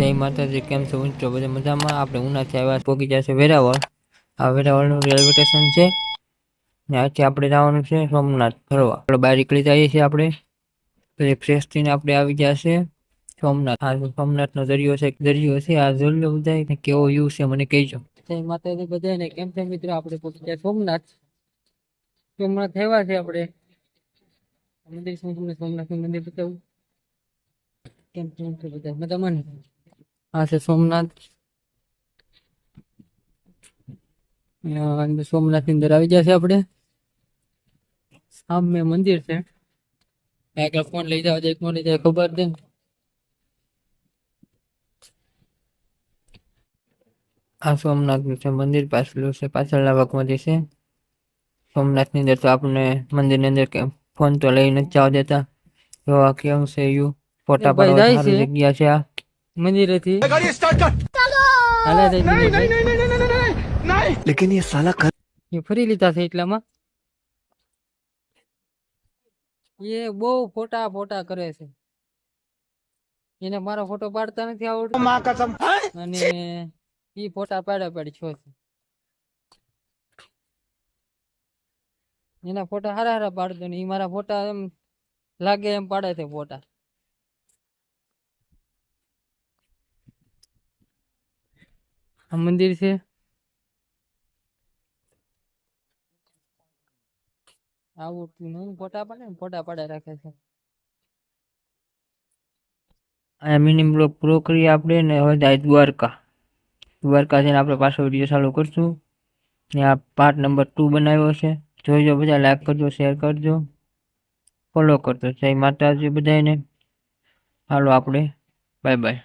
જય માતાજી, કેમ છો? મિત્રો બધા મજામાં. આપણે ઉનાથી આવ્યા, પોગી જશે વેરાવળ. આ વેરાવળનું રેલવે સ્ટેશન છે. ને અહીંથી આપણે જવાનું છે સોમનાથ ફરવા. આપણે બહાર નીકળી જઈએ છીએ આપણે. પછી ફ્રેશ થઈને આપણે આવી જશે સોમનાથ. આ સોમનાથનો દરિયો છે દરિયો છે. આ દરિયો બધા કેવો વ્યૂ છે, મને કહેજો. જય માતાજી બધાને. કેમ છે મિત્રો? આપણે પોગી જાય સોમનાથ. સોમનાથ આવ્યા છે આપણે. મંદિર શું તમને મંદિર બતાવું? કેમ કેમ છે બધા? મજામાં ને આ છે સોમનાથ અ, અંદર સોમનાથની અંદર આવી ગયા છે આપણે સામે મંદિર છે એક ફોન લઈ જાવ એક નો લઈ જાય ખબર દે આ સોમનાથનું છે મંદિર પાછળ છે પાછળના ભાગમાંથી છે સોમનાથની અંદર તો આપણને મંદિરની અંદર કે ફોન તો લઈ નથી જવા દેતા જોવા કેવું છે યુ ફોટા ભાઈ પાડવા જાય સારી છે. જગ્યા છે આ મંદિરેથી. લેકિન યે સાલા કર એ ફરી લીધા છે એટલામાં. એ બહુ ફોટા ફોટા કરે છે. એને મારો ફોટો પાડતા નથી આવડતો. માં કસમ. અને એ ફોટા પાડ્યા પાડી છો છે. એના ફોટા હારા હારા પાડતો ને એ મારા ફોટા એમ લાગે એમ પાડે છે ફોટા. આ મંદિર છે. આવું ફોટા પાડે ને ફોટા પાડે રાખે છે. અહીંયા મિનિ બ્લોક પૂરો કરીએ આપણે ને હવે જાય દ્વારકા. દ્વારકા જઈને આપણે પાછો વીડિયો ચાલુ કરશું. ને આ પાર્ટ નંબર ટુ બનાવ્યો છે. જોઈજો બધા લાઈક કરજો શેર કરજો. ફોલો કરજો. જય માતાજી બધાને હાલો આપણે. Bye bye